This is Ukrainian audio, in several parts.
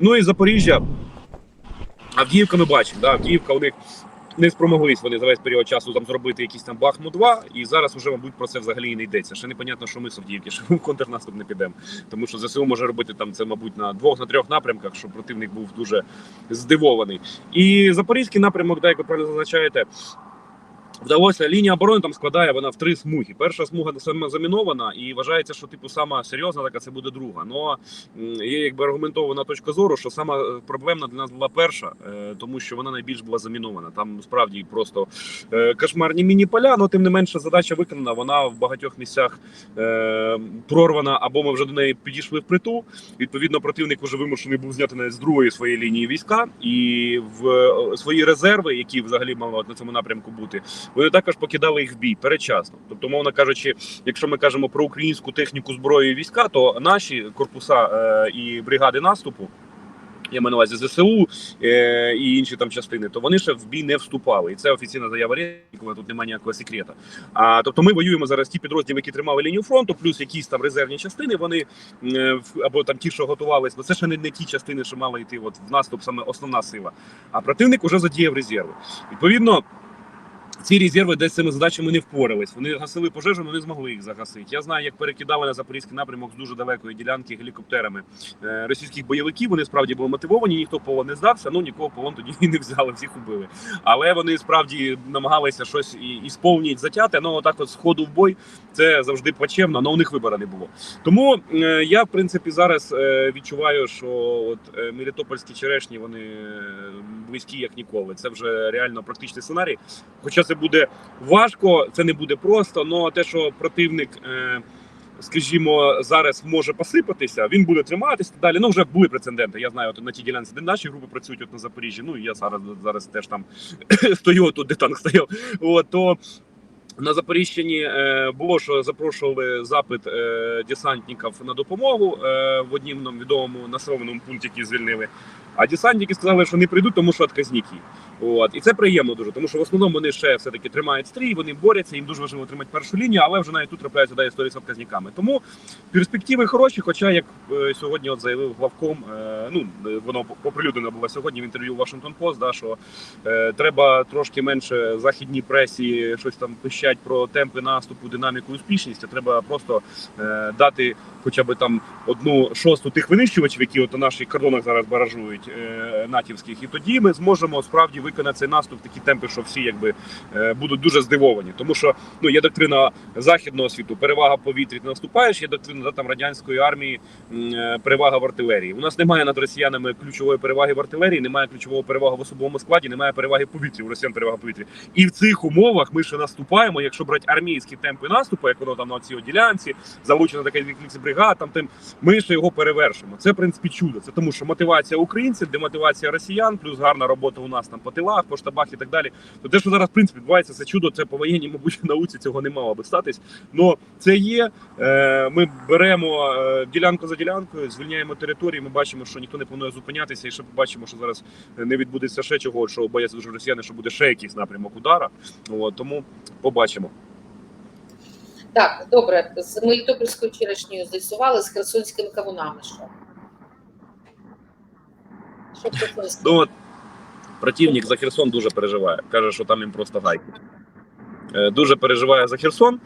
Ну і Запоріжжя. Авдіївка ми бачимо, да, Авдіївка у них не спромоглись вони за весь період часу там зробити якийсь там Бахмут 2, і зараз вже, мабуть, про це взагалі і не йдеться. Ще непонятно, що ми з Авдіївки, що ми в контрнаступ не підемо. Тому що ЗСУ може робити там це, мабуть, на двох на трьох напрямках, щоб противник був дуже здивований. І запорізький напрямок, да, як ви правильно зазначаєте. Вдалося лінія оборони там складає вона в три смуги. Перша смуга саме замінована, і вважається, що типу сама серйозна така це буде друга. Ну є якби аргументована точка зору, що сама е, проблемна для нас була перша, е, тому що вона найбільш була замінована. Там справді просто е, кошмарні міні-поля, але тим не менше задача виконана. Вона в багатьох місцях прорвана, або ми вже до неї підійшли впритул. Відповідно, противник вже вимушений був зняти навіть з другої своєї лінії війська, і в свої резерви, які взагалі мали на цьому напрямку бути, вони також покидали їх в бій передчасно. Тобто, мовно кажучи, якщо ми кажемо про українську техніку зброї і війська, то наші корпуса е, і бригади наступу. Я маю на увазі ЗСУ е, і інші там частини, то вони ще в бій не вступали. І це офіційна заява Резнікова, тут немає ніякого секрета. А тобто ми воюємо зараз ті підрозділи, які тримали лінію фронту, плюс якісь там резервні частини. Вони е, або там ті, що готувались, бо це ще не, не ті частини, що мали йти от в наступ, саме основна сила. А противник уже задіяв резерви. Відповідно. Ці резерви десь з цими задачами не впорались. Вони гасили пожежу, але не змогли їх загасити. Я знаю, як перекидали на запорізький напрямок з дуже далекої ділянки гелікоптерами е, російських бойовиків. Вони справді були мотивовані, ніхто полон не здався. Ну нікого полон тоді і не взяли, всіх убили. Але вони справді намагалися щось і, і сповніть затяти. Ну отак, от з ходу в бой, це завжди плачевно, але у них вибору не було. Тому е, я, в принципі, зараз е, відчуваю, що от е, Мелітопольські черешні вони е, близькі як ніколи. Це вже реально практичний сценарій. Хоча це буде важко, це не буде просто. але те, що противник. Е, Скажімо, зараз може посипатися, він буде триматися далі. Ну вже були прецеденти. Я знаю, от на тій ділянці, де наші групи працюють от на Запоріжжі. Ну і я зараз зараз теж там стою тут, де танк стояв. От то на Запоріжчині е, було що запрошували запит е, десантників на допомогу в однім відомому населеному пункті, який звільнили. А десантники сказали, що не прийдуть, тому що отказники. От і це приємно дуже, тому що в основному вони ще все таки тримають стрій, вони борються. Їм дуже важливо тримати першу лінію, але вже навіть тут трапляються да, історії з отказниками. Тому перспективи хороші. Хоча, як е, сьогодні от заявив главком, е, ну е, воно оприлюднено було сьогодні в інтерв'ю Washington Post, да, що е, треба трошки менше західній пресі щось там пищать про темпи наступу, динаміку, успішність. А треба просто е, дати хоча б там одну шосту тих винищувачів, які от на наших кордонах зараз баражують е, натівських, і тоді ми зможемо справді виконати цей наступ такі темпи, що всі якби е, будуть дуже здивовані. Тому що ну є доктрина західного світу, перевага в повітрі. Ти наступаєш, є доктрина да, там радянської армії, е, перевага в артилерії. У нас немає над росіянами ключової переваги в артилерії, немає ключової переваги в особовому складі, немає переваги в повітрі. У росіян перевага в повітрі. І в цих умовах ми ще наступаємо. Якщо брати армійські темпи наступу, як воно там на цій ділянці, залучена така бригад, там тим ми ще його перевершимо. Це в принципі чудо. Це тому, що мотивація українців, демотивація росіян, плюс гарна робота у нас там по тилах, по штабах і так далі. То те, що зараз в принципі відбувається, це чудо. Це по воєнній, мабуть, науці цього не мало би статись. Но це є. Е, Ми беремо е, ділянку за ділянкою, звільняємо території. Ми бачимо, що ніхто не планує зупинятися, і ще побачимо, що зараз не відбудеться ще чого, що бояться дуже росіяни, що буде ще якийсь напрямок удара. От, тому побачимо. Так, добре, з Мелітопольською черешнею з'ясували, з херсонськими кавунами що? Що Ну от противник за Херсон дуже переживає. Каже, що там їм просто гайки. Е, Дуже переживає за Херсон.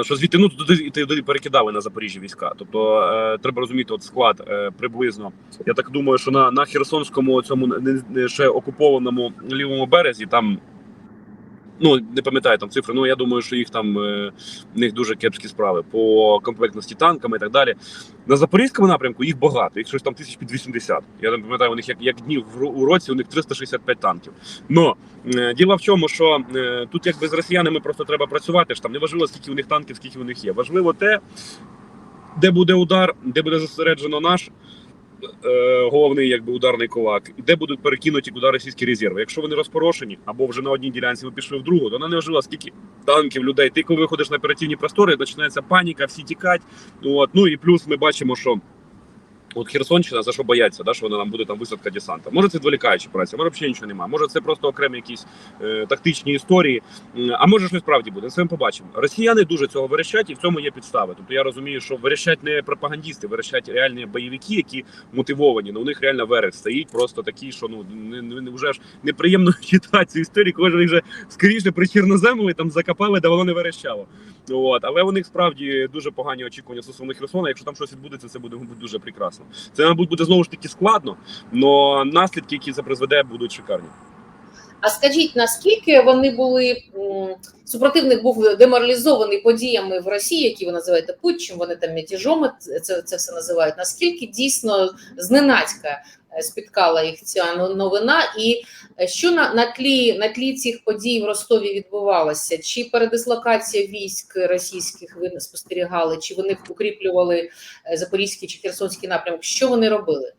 Е, Що звідти ну туди туди перекидали на Запоріжжя війська. Тобто е, треба розуміти, от склад е, приблизно. Я так думаю, що на, на Херсонському цьому не, не ще окупованому лівому березі там. Ну, не пам'ятаю там цифри, ну я думаю, що їх там е, в них дуже кепські справи по комплектності танками і так далі. На запорізькому напрямку їх багато, їх щось там тисяч під 80. Я не пам'ятаю, у них як, як днів у році, у них 365 танків. Но е, діло в чому, що е, тут якби з росіянами просто треба працювати. ж Там не важливо, скільки у них танків, скільки у них є. Важливо те, де буде удар, де буде зосереджено наш. Е, Головний якби ударний кулак, і де будуть перекинуті куди російські резерви. Якщо вони розпорошені або вже на одній ділянці ви пішли в другу, то вона не важлива, скільки танків, людей. Ти коли виходиш на оперативні простори, починається паніка, всі тікать. От. Ну і плюс ми бачимо, що От Херсонщина, за що бояться, да, що вона нам буде там висадка десанта. Може, це відволікаюча праця, може взагалі нічого немає. Може, це просто окремі якісь е, тактичні історії. А може, щось справді буде. Це ми побачимо. Росіяни дуже цього верещать, і в цьому є підстави. Тобто я розумію, що верещать не пропагандісти, верещать реальні бойовики, які мотивовані. Ну у них реально верес стоїть, просто такий, що ну не, не, вже ж неприємно читати цю історію, вони вже скоріше при чорноземли там закопали, де воно не верещало. От, але у них справді дуже погані очікування стосовно Херсона. Якщо там щось відбудеться, це буде дуже прекрасно. Це, мабуть, буде знову ж таки складно, але наслідки, які це призведе, будуть шикарні. А скажіть, наскільки вони були супротивник був деморалізований подіями в Росії, які ви називаєте путчем, вони там мятіжом це, це все називають. Наскільки дійсно зненацька е, спіткала їх ця новина, і е, що на, на тлі на тлі цих подій в Ростові відбувалося? Чи передислокація військ російських ви спостерігали, чи вони укріплювали е, запорізький чи херсонський напрямок? Що вони робили?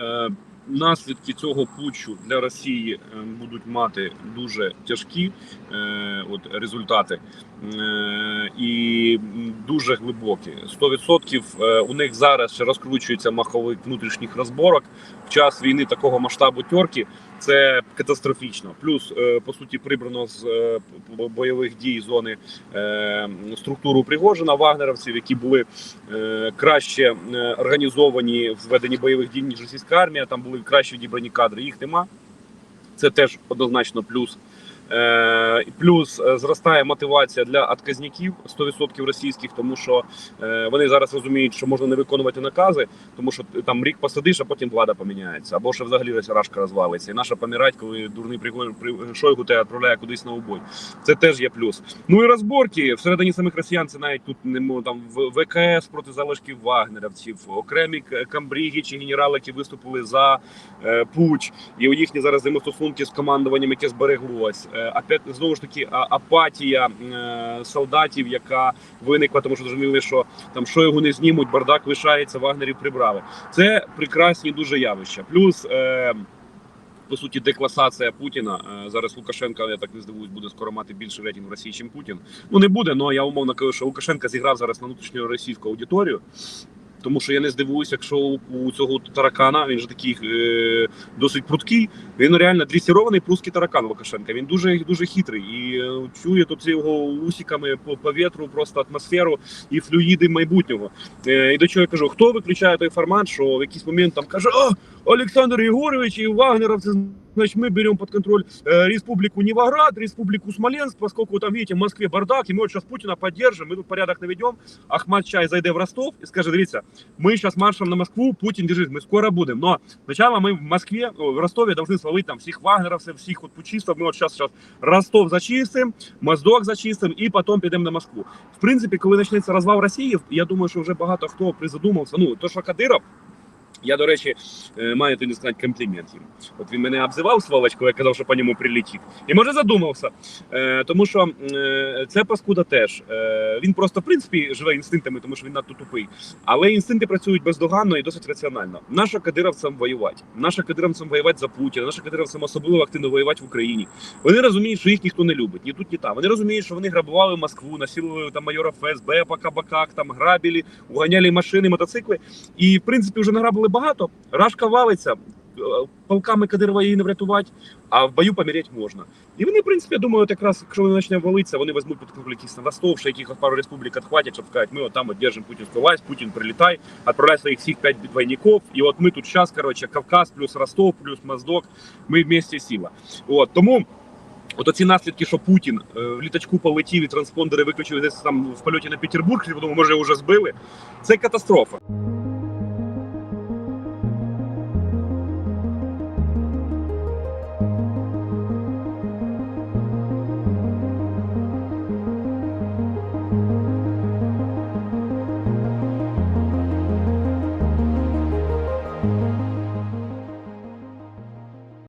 Е, наслідки цього путчу для Росії е, будуть мати дуже тяжкі е, от, результати е, і дуже глибокі. 100% е, у них зараз розкручується маховик внутрішніх розборок. В час війни такого масштабу тьорки це катастрофічно. Плюс, е, по суті, прибрано з е, бойових дій зони е, структуру Пригожина вагнеровців, які були краще організовані в веденні бойових дій, ніж російська армія. Там були краще відібрані кадри. Їх нема. Це теж однозначно плюс. Е, плюс е, зростає мотивація для отказників 100% російських, тому що е, вони зараз розуміють, що можна не виконувати накази, тому що там рік посадиш, а потім влада поміняється, або ще взагалі рашка розвалиться. І наша помирать, коли дурний Шойгу тебе відправляє кудись на убой. Це теж є плюс. Ну і розборки всередині самих росіян це навіть тут не там ВКС проти залишків вагнерівців, окремі камбріги чи генерали, які виступили за пуч, і у їхні зараз взаємостосунки з командуванням, яке збереглось. Е, опять знову ж таки апатія е, солдатів, яка виникла, тому що зрозуміли, що там що його не знімуть, бардак лишається, вагнерів прибрали. Це прекрасні дуже явища. Плюс. Е, по суті, декласація Путіна Е, зараз Лукашенка, я так не здивуюсь, буде скоро мати більше рейтинг в Росії, ніж Путін. Ну не буде, але я умовно кажу, що Лукашенка зіграв зараз на внутрішню російську аудиторію. Тому що я не здивуюся, якщо у, цього таракана він же такий е, досить пруткий. Він реально дресірований прусський таракан Лукашенка. Він дуже дуже хитрий і е, чує тут його усіками по, по просто атмосферу і флюїди майбутнього. Е, і до чого я кажу, хто виключає той формат, що в якийсь момент там каже: О, Олександр Єгорович і вагнеровці, значит, мы берем под контроль э, республику Невоград, республику Смоленск, поскольку там, видите, в Москве бардак, и мы вот сейчас Путина поддержим, мы тут порядок наведем. Ахмад Чай зайде в Ростов и скажет, дивіться, мы сейчас маршем на Москву, Путин держит, мы скоро будем. Но сначала мы в Москве, о, в Ростове должны свалить там всех вагнеровцев, всех вот пучистов. Мы вот сейчас, сейчас Ростов зачистим, Моздок зачистим і потім підемо на Москву. В принципі, коли почнеться розвал Росії, я думаю, що вже багато хто призадумався. Ну, то, що Кадиров, я, до речі, е, маю тобі сказати комплімент їм. От він мене обзивав сволочку, я казав, що по ньому прилетить. І може задумався. Е, тому що е, це паскуда теж. Він просто, в принципі, живе інстинктами, тому що він надто тупий. Але інстинкти працюють бездоганно і досить раціонально. Наша кадировцям воювати. Наша кадировцям воювати за Путіна, наша кадировцям особливо активно воювати в Україні. Вони розуміють, що їх ніхто не любить, ні тут, ні там. Вони розуміють, що вони грабували Москву, насилували там майора ФСБ по кабаках, там грабили, уганяли машини, мотоцикли. І в принципі вже награбили багато. Рашка валиться. Е, Полками Кадирова її не врятувати, а в бою поміряти можна. І вони, в принципі, я думаю, от якраз, якщо вони почне валитися, вони візьмуть під якісь ще якихось пару республік відхватять, щоб сказати, ми от там от держимо путінську власть, Путін прилітай, відправляй своїх всіх п'ять двойників, і от ми тут зараз, коротше, Кавказ плюс Ростов, плюс Моздок, ми вместе сила. От, тому От оці наслідки, що Путін е, в літачку полетів і транспондери виключили десь там в польоті на Петербург, і може вже збили. Це катастрофа.